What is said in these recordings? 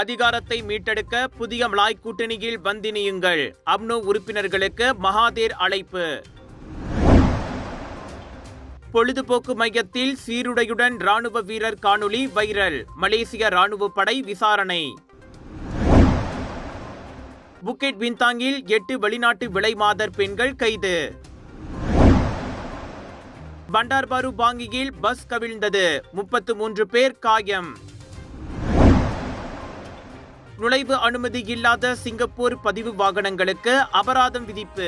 அதிகாரத்தை மீட்டெடுக்க புதிய மலாய் கூட்டணியில் பந்தினியுங்கள் அப்னோ உறுப்பினர்களுக்கு மகாதேர் அழைப்பு. பொழுதுபோக்கு மையத்தில் சீருடையுடன் ராணுவ வீரர் காணொளி வைரல். மலேசிய ராணுவ படை விசாரணை. புக்கெட் பின்தாங்கில் எட்டு வெளிநாட்டு விலைமாதர் பெண்கள் கைது. பண்டார்பாரு பாங்கியில் பஸ் கவிழ்ந்தது. முப்பத்து மூன்று பேர் காயம். நுழைவு அனுமதி இல்லாத சிங்கப்பூர் பதிவு வாகனங்களுக்கு அபராதம் விதிப்பு.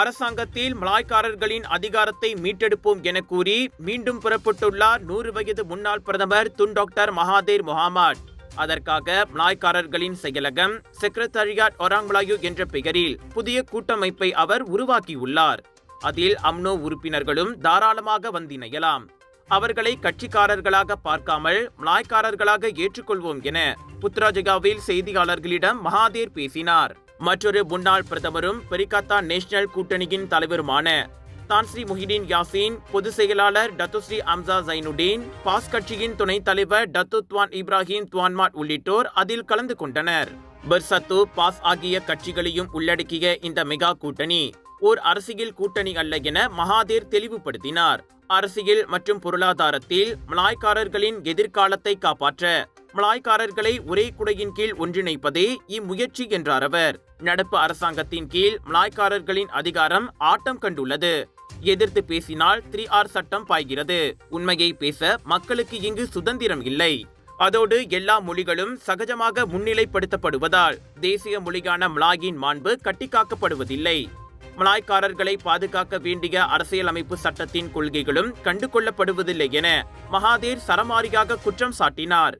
அரசாங்கத்தில் மலாய்க்காரர்களின் அதிகாரத்தை மீட்டெடுப்போம் என கூறி மீண்டும் புறப்பட்டுள்ளார் நூறு வயது முன்னாள் பிரதமர் துன் டாக்டர் மகாதேர் முகாமட் அதற்காக மலாய்க்காரர்களின் செயலகம் செக்ரட்டரியாட் ஒராங் மலாயு என்ற பெயரில் புதிய கூட்டமைப்பை அவர் உருவாக்கியுள்ளார். அதில் அம்னோ உறுப்பினர்களும் தாராளமாக வந்திணையலாம். அவர்களை கட்சிக்காரர்களாக பார்க்காமல் மலாய்க்காரர்களாக ஏற்றுக்கொள்வோம் என புத்ராஜகாவில் செய்தியாளர்களிடம் மகாதேர் பேசினார். மற்றொரு முன்னாள் பிரதமரும் பெரிகாத்தா நேஷனல் கூட்டணியின் தலைவருமான தான்ஸ்ரீ முஹிதீன் யாசின் பொதுச் செயலாளர் டத்துஸ்ரீ அம்சா ஜைனுடீன் பாஸ் கட்சியின் துணைத் தலைவர் டத்து துவான் இப்ராஹிம் துவான்மாட் உள்ளிட்டோர் அதில் கலந்து கொண்டனர். பர்சத்து பாஸ் ஆகிய கட்சிகளையும் உள்ளடக்கிய இந்த மெகா கூட்டணி ஓர் அரசியல் கூட்டணி அல்ல என மகாதேர் தெளிவுபடுத்தினார். அரசியல் மற்றும் பொருளாதாரத்தில் மலாய்க்காரர்களின் எதிர்காலத்தை காப்பாற்ற மலாய்க்காரர்களை ஒரே குடையின் கீழ் ஒன்றிணைப்பதே இம்முயற்சி என்றார் அவர். நடப்பு அரசாங்கத்தின் கீழ் மலாய்க்காரர்களின் அதிகாரம் ஆட்டம் கண்டுள்ளது. எதிர்த்து பேசினால் த்ரீ ஆர் சட்டம் பாய்கிறது. உண்மையை பேச மக்களுக்கு இங்கு சுதந்திரம் இல்லை. அதோடு எல்லா மொழிகளும் சகஜமாக முன்னிலைப்படுத்தப்படுவதால் தேசிய மொழியான மலாயின் மாண்பு கட்டிக்காக்கப்படுவதில்லை. மலாய்க்காரர்களை பாதுகாக்க வேண்டிய அரசியலமைப்பு சட்டத்தின் கொள்கைகளும் கண்டுகொள்ளப்படுவதில்லை என மகாதேர் சரமாரியாக குற்றம் சாட்டினார்.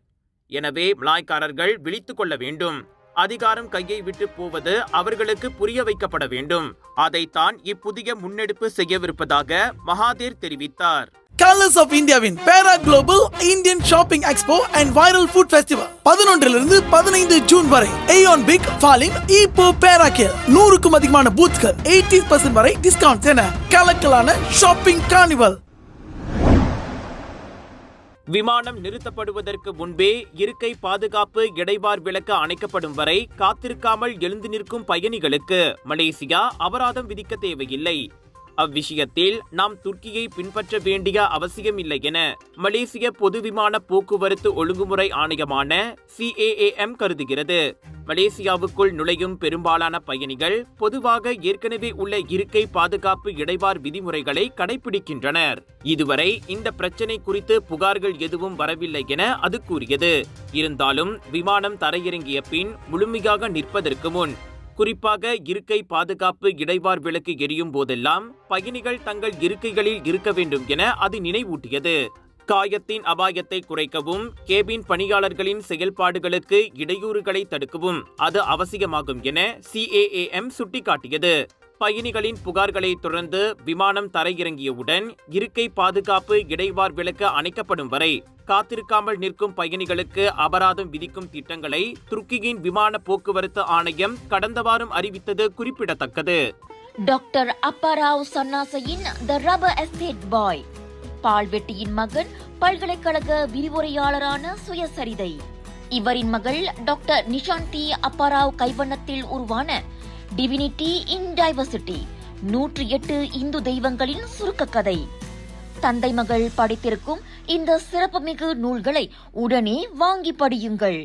எனவே மலாய்க்காரர்கள் விழித்துக் கொள்ள வேண்டும். அதிகாரம் கையை விட்டு போவது அவர்களுக்கு புரிய வைக்கப்பட வேண்டும். அதைத்தான் இப்புதிய முன்னெடுப்பு செய்யவிருப்பதாக மகாதேர் தெரிவித்தார். கலர்ஸ் ஆஃப் இந்தியாவின் பேரா global Indian shopping expo and viral food festival பதினொன்றிலிருந்து பதினைந்து ஜூன் வரை. ஏயோன் பிக் ஃபாலின் இப்போ பேரா கேல் நூறுக்கும் அதிகமான பூத்கள் எயிட்டி பர்சன்ட் வரை டிஸ்கவுண்ட் என கலக்கலான ஷாப்பிங் கார்னிவல் விமானம் நிறுத்தப்படுவதற்கு முன்பே இருக்கை பாதுகாப்பு இடைவார் விளக்கு அணைக்கப்படும் வரை காத்திருக்காமல் எழுந்து நிற்கும் பயணிகளுக்கு மலேசியா அபராதம் விதிக்க தேவையில்லை. அவ்விஷயத்தில் நாம் துர்க்கியை பின்பற்ற வேண்டிய அவசியமில்லை என மலேசிய பொது விமான போக்குவரத்து ஒழுங்குமுறை ஆணையமான சிஏஏஎம் கருதுகிறது. மலேசியாவுக்குள் நுழையும் பெரும்பாலான பயணிகள் பொதுவாக ஏற்கனவே உள்ள இருக்கை பாதுகாப்பு இடைவார் விதிமுறைகளை கடைபிடிக்கின்றனர் இதுவரை இந்த பிரச்சினை குறித்து புகார்கள் எதுவும் வரவில்லை என அது கூறியது. இருந்தாலும் விமானம் தரையிறங்கிய பின் முழுமையாக நிற்பதற்கு முன் குறிப்பாக இருக்கை பாதுகாப்பு இடைவார் விளக்கு எரியும் போதெல்லாம் பயணிகள் தங்கள் இருக்கைகளில் இருக்க வேண்டும் என அது நினைவூட்டியது. காயத்தின் அபாயத்தை குறைக்கவும் கேபின் பணியாளர்களின் செயல்பாடுகளுக்கு இடையூறுகளை தடுக்கவும் அது அவசியமாகும் என சிஏஏஎம் சுட்டிக்காட்டியது. பயணிகளின் புகார்களை தொடர்ந்து விமானம் தரையிறங்கியவுடன் இருக்கை பாதுகாப்பு இடைவார் விளக்கு அணைக்கப்படும் வரை காத்திருக்காமல் நிற்கும் பயணிகளுக்கு அபராதம் விதிக்கும் திட்டங்களை துருக்கியின் விமான போக்குவரத்து ஆணையம் கடந்த வாரம் அறிவித்தது குறிப்பிடத்தக்கது. டாக்டர் அப்பாராவ் சன்னாசையின் த ரப்பர் எஸ்டேட் பாய். பால்வெட்டியின் மகன் பல்கலைக்கழக விரிவுரையாளரான சுயசரிதை. இவரின் மகள் டாக்டர் நிஷாந்தி அப்பாராவ் கைவண்ணத்தில் உருவான டிவினிட்டி இன் டைவர்சிட்டி நூற்றி எட்டு இந்து தெய்வங்களின் சுருக்க கதை. தந்தை மகள் படித்திருக்கும் இந்த சிறப்புமிகு நூல்களை உடனே வாங்கி படியுங்கள்.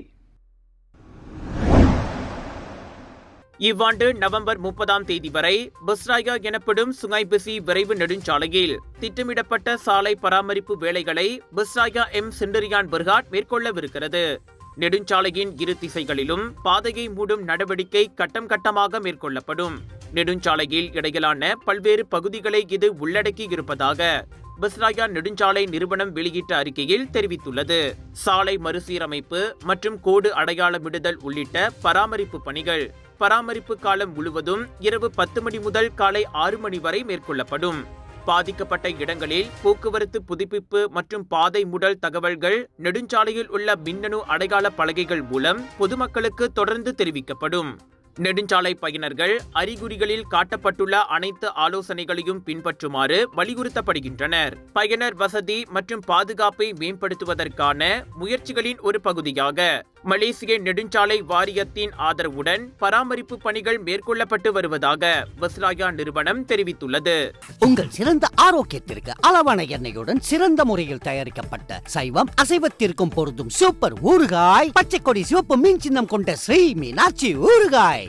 இவ்வாண்டு நவம்பர் முப்பதாம் தேதி வரை பஸ்ராயா எனப்படும் சுங்கைபிசி விரைவு நெடுஞ்சாலையில் திட்டமிடப்பட்ட சாலை பராமரிப்பு வேலைகளை பஸ்ராயா எம் சிண்டரியான் பர்காட் மேற்கொள்ளவிருக்கிறது. நெடுஞ்சாலையின் இரு திசைகளிலும் பாதையை மூடும் நடவடிக்கை கட்டம் கட்டமாக மேற்கொள்ளப்படும். நெடுஞ்சாலையில் இடையிலான பல்வேறு பகுதிகளை இது உள்ளடக்கி இருப்பதாக பஸ்ராயா நெடுஞ்சாலை நிறுவனம் வெளியிட்ட அறிக்கையில் தெரிவித்துள்ளது. சாலை மறுசீரமைப்பு மற்றும் கோடு அடையாளமிடுதல் உள்ளிட்ட பராமரிப்பு பணிகள் பராமரிப்பு காலம் முழுவதும் இரவு பத்து மணி முதல் காலை ஆறு மணி வரை மேற்கொள்ளப்படும். பாதிக்கப்பட்ட இடங்களில் போக்குவரத்து புதுப்பிப்பு மற்றும் பாதை முடல் தகவல்கள் நெடுஞ்சாலையில் உள்ள மின்னணு அடையாள பலகைகள் மூலம் பொதுமக்களுக்கு தொடர்ந்து தெரிவிக்கப்படும். நெடுஞ்சாலை பயனர்கள் அறிகுறிகளில் காட்டப்பட்டுள்ள அனைத்து ஆலோசனைகளையும் பின்பற்றுமாறு வலியுறுத்தப்படுகின்றனர். பயனர் வசதி மற்றும் பாதுகாப்பை மேம்படுத்துவதற்கான முயற்சிகளின் ஒரு பகுதியாக மலேசிய நெடுஞ்சாலை வாரியத்தின் ஆதரவுடன் பராமரிப்பு பணிகள் மேற்கொள்ளப்பட்டு வருவதாக பஸ்லாயா நிறுவனம் தெரிவித்துள்ளது. உங்கள் சிறந்த ஆரோக்கியத்திற்கு அளவான எண்ணெயுடன் சிறந்த முறையில் தயாரிக்கப்பட்ட சைவம் அசைவத்திற்கும் பொருந்தும் சூப்பர் ஊறுகாய் பச்சை கொடி சிவப்பு மீன் சின்னம் கொண்ட ஸ்ரீ மீனாட்சி ஊறுகாய்.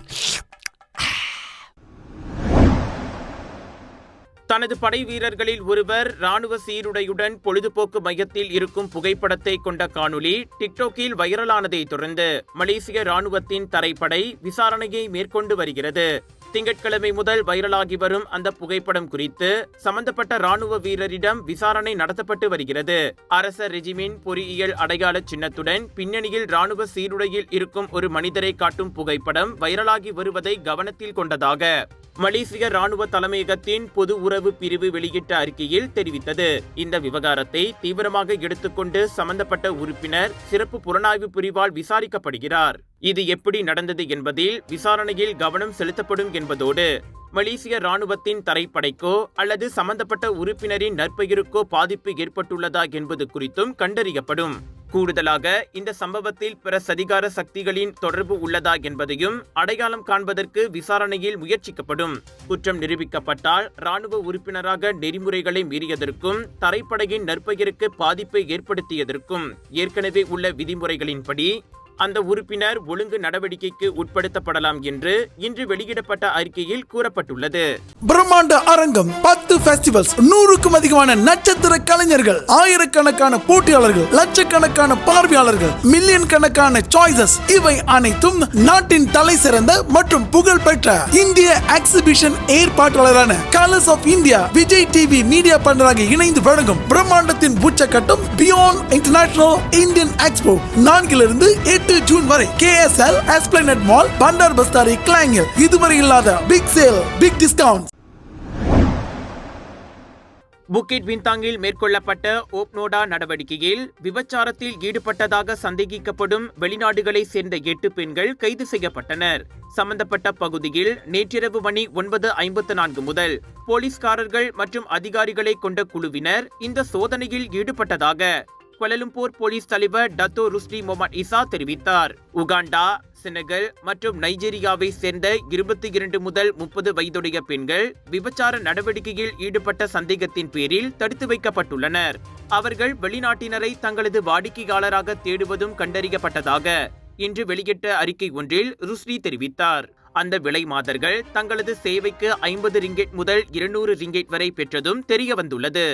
தனது படை வீரர்களில் ஒருவர் ராணுவ சீருடையுடன் பொழுதுபோக்கு மையத்தில் இருக்கும் புகைப்படத்தை கொண்ட காணொளி டிக்டோக்கில் வைரலானதை தொடர்ந்து மலேசிய ராணுவத்தின் தரைப்படை விசாரணையை மேற்கொண்டு வருகிறது. திங்கட்கிழமை முதல் வைரலாகி வரும் அந்த புகைப்படம் குறித்து சம்பந்தப்பட்ட ராணுவ வீரரிடம் விசாரணை நடத்தப்பட்டு வருகிறது. அரச ரெஜிமின் பொறியியல் அடையாள சின்னத்துடன் பின்னணியில் ராணுவ சீருடையில் இருக்கும் ஒரு மனிதரை காட்டும் புகைப்படம் வைரலாகி வருவதை கவனத்தில் கொண்டதாக மலேசிய ராணுவ தலைமையகத்தின் பொது உறவு பிரிவு வெளியிட்ட அறிக்கையில் தெரிவித்தது. இந்த விவகாரத்தை தீவிரமாக எடுத்துக்கொண்டு சம்பந்தப்பட்ட உறுப்பினர் சிறப்பு புலனாய்வு பிரிவால் விசாரிக்கப்படுகிறார். இது எப்படி நடந்தது என்பதில் விசாரணையில் கவனம் செலுத்தப்படும் என்பதோடு மலேசிய ராணுவத்தின் தரைப்படைக்கோ அல்லது சம்பந்தப்பட்ட உறுப்பினரின் நற்பெயருக்கோ பாதிப்பு ஏற்பட்டுள்ளதா என்பது குறித்தும் கண்டறியப்படும். கூடுதலாக இந்த சம்பவத்தில் பிற சதிகார சக்திகளின் தொடர்பு உள்ளதா என்பதையும் அடையாளம் காண்பதற்கு விசாரணையில் முயற்சிக்கப்படும். குற்றம் நிரூபிக்கப்பட்டால் ராணுவ உறுப்பினராக நெறிமுறைகளை மீறியதற்கும் தரைப்படையின் நற்பெயருக்கு பாதிப்பை ஏற்படுத்தியதற்கும் ஏற்கனவே உள்ள விதிமுறைகளின்படி அந்த உறுப்பினர் ஒழுங்கு நடவடிக்கைக்கு உட்படுத்தப்படலாம் என்று இன்று வெளியிடப்பட்ட அறிக்கையில் கூறப்பட்டுள்ளது. பிரம்மாண்ட அரங்கம் பத்து பெஸ்டிவல்ஸ் நூறுக்கும் அதிகமான நட்சத்திர கலைஞர்கள் ஆயிரக்கணக்கான போட்டியாளர்கள் லட்சக்கணக்கான பார்வையாளர்கள் மில்லியன் கணக்கான சாய்ஸஸ் இவை அனைத்தும் நாட்டின் தலை சிறந்த மற்றும் புகழ் பெற்ற இந்திய exhibition ஏற்பாட்டாளரான Colours of India Vijay TV media பண்டராக இணைந்து வழங்கும் பிரம்மாண்டத்தின் உச்சக்கட்டம் பியாண்ட் இன்டர்நேஷனல் இந்தியன் எக்ஸ்போ நான்கிலிருந்து எட்டு ஜூன் வரை கேஎஸ்எல் எஸ்பிளனட் மால் பண்டார் பஸ்தாரி கிளாங்கில் இதுவரை இல்லாத big sale big discount Bukit விந்தாங்கில் மேற்கொள்ளப்பட்ட ஓப்னோடா நடவடிக்கையில் விபச்சாரத்தில் ஈடுபட்டதாக சந்தேகிக்கப்படும் வெளிநாடுகளைச் சேர்ந்த எட்டு பெண்கள் கைது செய்யப்பட்டனர். சம்பந்தப்பட்ட பகுதியில் நேற்றிரவு மணி ஒன்பது ஐம்பத்து நான்கு முதல் போலீஸ்காரர்கள் மற்றும் அதிகாரிகளை கொண்ட குழுவினர் இந்த சோதனையில் ஈடுபட்டதாக கொலலும்பூர் போலீஸ் தலைவர் டத்தோ ருஸ்டி மொமட் இசா தெரிவித்தார். உகாண்டா செனகல் மற்றும் நைஜீரியாவை சேர்ந்த இருபத்தி இரண்டு முதல் முப்பது வயதுடைய பெண்கள் விபச்சார நடவடிக்கையில் ஈடுபட்ட சந்தேகத்தின் பேரில் தடுத்து வைக்கப்பட்டுள்ளனர். அவர்கள் வெளிநாட்டினரை தங்களது வாடிக்கையாளராக தேடுவதும் கண்டறியப்பட்டதாக இன்று வெளியிட்ட அறிக்கை ஒன்றில் ருஸ்டி தெரிவித்தார். அந்த விலை மாதர்கள் தங்களது சேவைக்கு ஐம்பது ரிங்கெட் முதல் இருநூறு ரிங்கெட் வரை பெற்றதும் தெரியவந்துள்ளது.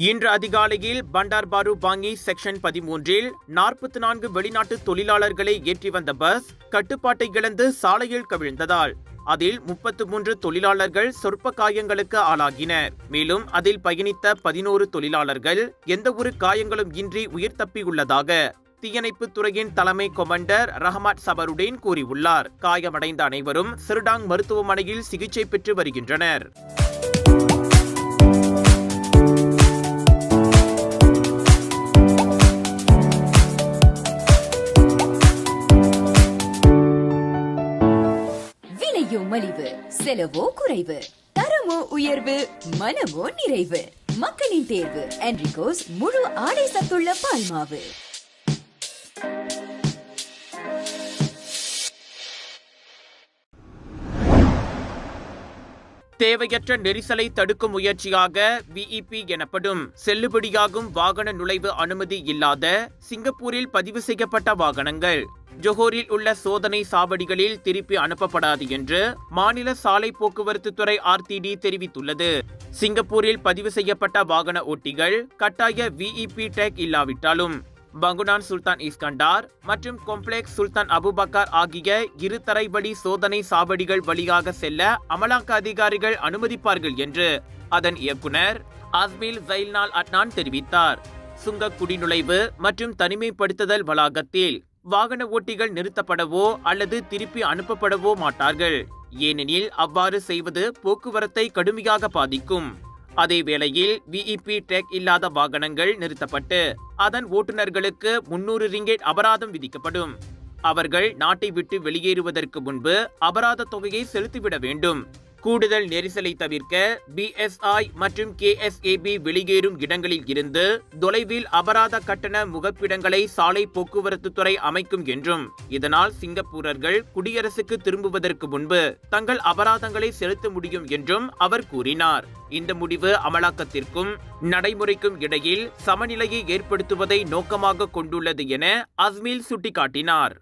இன்று அதிகாலையில் பண்டார்பாரு பாங்கி செக்ஷன் பதிமூன்றில் நாற்பத்தி நான்கு வெளிநாட்டு தொழிலாளர்களை ஏற்றி வந்த பஸ் கட்டுப்பாட்டை இழந்து சாலையில் கவிழ்ந்ததால் அதில் முப்பத்து மூன்று தொழிலாளர்கள் சொற்ப காயங்களுக்கு ஆளாகினர். மேலும் அதில் பயணித்த பதினோரு தொழிலாளர்கள் எந்த ஒரு காயங்களும் இன்றி உயிர் தப்பியுள்ளதாக தீயணைப்புத் துறையின் தலைமை கொமண்டர் ரஹமத் சபருடேன் கூறியுள்ளார். காயமடைந்த அனைவரும் சிறுடாங் மருத்துவமனையில் சிகிச்சை பெற்று வருகின்றனர். விலையோ மலிவு செலவோ குறைவு. தரமோ உயர்வு மனமோ நிறைவு. மக்களின் தேர்வு என்ரிகோஸ் முழு ஆடை சத்துள்ள பால்மாவு தேவையற்ற நெரிசலை தடுக்கும் முயற்சியாக விஇபி எனப்படும் செல்லுபடியாகும் வாகன நுழைவு அனுமதி இல்லாத சிங்கப்பூரில் பதிவு செய்யப்பட்ட வாகனங்கள். ஜொஹோரில் உள்ள சோதனை சாவடிகளில் திருப்பி அனுப்பப்படாது என்று மாநில சாலை போக்குவரத்து துறை ஆர்டிடி தெரிவித்துள்ளது. சிங்கப்பூரில் பதிவு செய்யப்பட்ட வாகன ஓட்டிகள் கட்டாய விஇபி டேக் இல்லாவிட்டாலும் பங்குனான் சுல்தான் இஸ்கண்டார் மற்றும் கொம்ப்ளெக்ஸ் சுல்தான் அபுபக்கர் ஆகிய இரு தரைவழி சோதனை சாவடிகள் வழியாக செல்ல அமலாக்க அதிகாரிகள் அனுமதிப்பார்கள் என்று அதன் இயக்குனர் அஸ்மில் ஜைல்னால் அட்னான் தெரிவித்தார். சுங்க குடிநுழைவு மற்றும் தனிமைப்படுத்துதல் வளாகத்தில் வாகன ஓட்டிகள் நிறுத்தப்படவோ அல்லது திருப்பி அனுப்பப்படவோ மாட்டார்கள். ஏனெனில் அவ்வாறு செய்வது போக்குவரத்தை கடுமையாக பாதிக்கும். அதே வேளையில் விஇபி டேக் இல்லாத வாகனங்கள் நிறுத்தப்பட்டு அதன் ஓட்டுநர்களுக்கு முன்னூறு ரிங்கெட் அபராதம் விதிக்கப்படும். அவர்கள் நாட்டை விட்டு வெளியேறுவதற்கு முன்பு அபராத தொகையை செலுத்திவிட வேண்டும். கூடுதல் நெரிசலை தவிர்க்க பிஎஸ்ஐ மற்றும் கேஎஸ்ஏபி வெளியேறும் இடங்களில் இருந்து தொலைவில் அபராத கட்டண முகப்பிடங்களை சாலை போக்குவரத்து துறை அமைக்கும் என்றும் இதனால் சிங்கப்பூரர்கள் குடியரசுக்கு திரும்புவதற்கு முன்பு தங்கள் அபராதங்களை செலுத்த முடியும் என்றும் அவர் கூறினார். இந்த முடிவு அமலாக்கத்திற்கும் நடைமுறைக்கும் இடையில் சமநிலையை ஏற்படுத்துவதை நோக்கமாக கொண்டுள்ளது என அஸ்மில் சுட்டிக்காட்டினார்.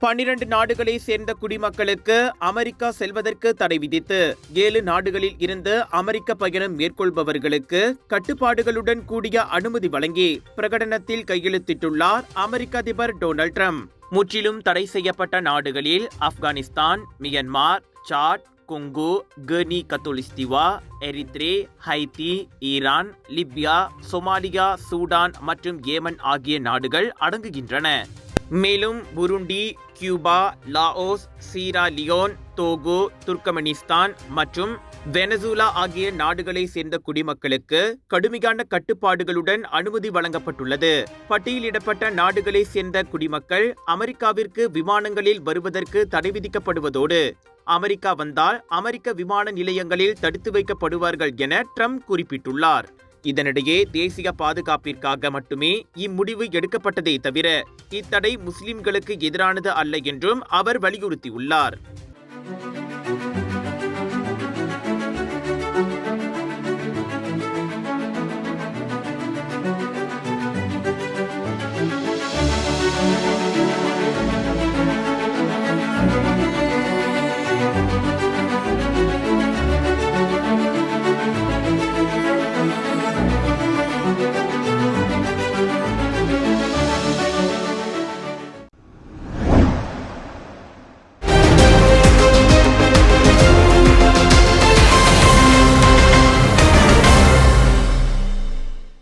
பன்னிரண்டு நாடுகளை சேர்ந்த குடிமக்களுக்கு அமெரிக்கா செல்வதற்கு தடை விதித்து ஏழு நாடுகளில் இருந்து அமெரிக்க பயணம் மேற்கொள்பவர்களுக்கு கட்டுப்பாடுகளுடன் கூடிய அனுமதி வழங்கி பிரகடனத்தில் கையெழுத்திட்டுள்ளார் அமெரிக்க அதிபர் டொனால்ட் ட்ரம்ப். முற்றிலும் தடை செய்யப்பட்ட நாடுகளில் ஆப்கானிஸ்தான் மியன்மார் சாட் கொங்கோ கர்னி கத்தோலிஸ்திவா Eritrea Haiti Iran Libya Somalia Sudan மற்றும் ஏமன் ஆகிய நாடுகள் அடங்குகின்றன. மேலும் புருண்டி கியூபா லாஓஸ் சீரா லியோன் தோகோ துர்க்கமெனிஸ்தான் மற்றும் வெனசூலா ஆகிய நாடுகளை சேர்ந்த குடிமக்களுக்கு கடுமையான கட்டுப்பாடுகளுடன் அனுமதி வழங்கப்பட்டுள்ளது. பட்டியலிடப்பட்ட நாடுகளை சேர்ந்த குடிமக்கள் அமெரிக்காவிற்கு விமானங்களில் வருவதற்கு தடை விதிக்கப்படுவதோடு அமெரிக்கா வந்தால் அமெரிக்க விமான நிலையங்களில் தடுத்து வைக்கப்படுவார்கள் என ட்ரம்ப் குறிப்பிட்டுள்ளார். இதனிடையே தேசிய பாதுகாப்பிற்காக மட்டுமே இம்முடிவு எடுக்கப்பட்டதே தவிர இத்தடை முஸ்லிம்களுக்கு எதிரானது அல்ல என்றும் அவர் வலியுறுத்தியுள்ளார்.